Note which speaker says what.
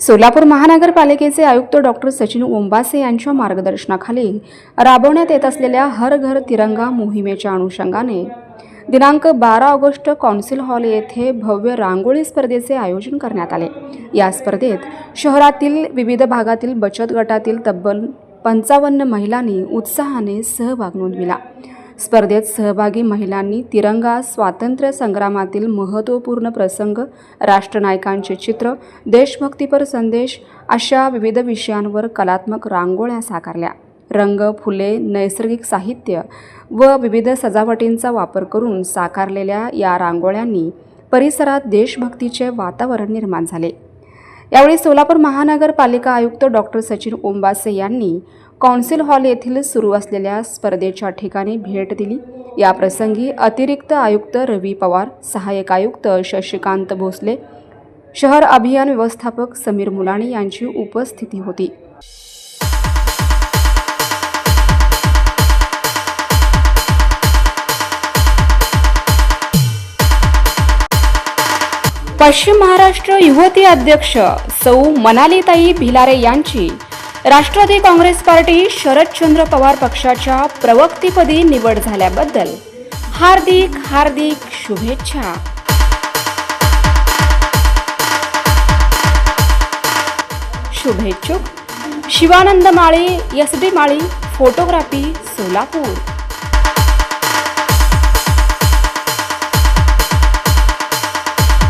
Speaker 1: सोलापूर महानगरपालिकेचे आयुक्त डॉक्टर सचिन ओंबासे यांच्या मार्गदर्शनाखाली राबवण्यात येत असलेल्या हर घर तिरंगा मोहिमेच्या अनुषंगाने दिनांक बारा ऑगस्ट कॉन्सिल हॉल येथे भव्य रांगोळी स्पर्धेचे आयोजन करण्यात आले. या स्पर्धेत शहरातील विविध भागातील बचत गटातील तब्बल पंचावन्न महिलांनी उत्साहाने सहभाग नोंदविला. स्पर्धेत सहभागी महिलांनी तिरंगा स्वातंत्र्य संग्रामातील महत्त्वपूर्ण प्रसंग राष्ट्रनायकांचे चित्र देशभक्तीपर संदेश अशा विविध विषयांवर कलात्मक रांगोळ्या साकारल्या. रंग फुले नैसर्गिक साहित्य व विविध सजावटींचा वापर करून साकारलेल्या या रांगोळ्यांनी परिसरात देशभक्तीचे वातावरण निर्माण झाले. यावेळी सोलापूर महानगरपालिका आयुक्त डॉक्टर सचिन ओंबासे यांनी कौन्सिल हॉल येथील सुरू असलेल्या स्पर्धेच्या ठिकाणी भेट दिली. या प्रसंगी अतिरिक्त आयुक्त रवी पवार सहाय्यक आयुक्त शशिकांत भोसले शहर अभियान व्यवस्थापक समीर मुलाणी यांची उपस्थिती होती. पश्चिम महाराष्ट्र युवती अध्यक्ष सौ मनालीताई भिलारे यांची राष्ट्रवादी काँग्रेस पार्टी शरदचंद्र पवार पक्षाच्या प्रवक्तीपदी निवड झाल्याबद्दल हार्दिक हार्दिक शुभेच्छा. शुभेच्छुक. Shivanand Mali S D Mali photography Solapur.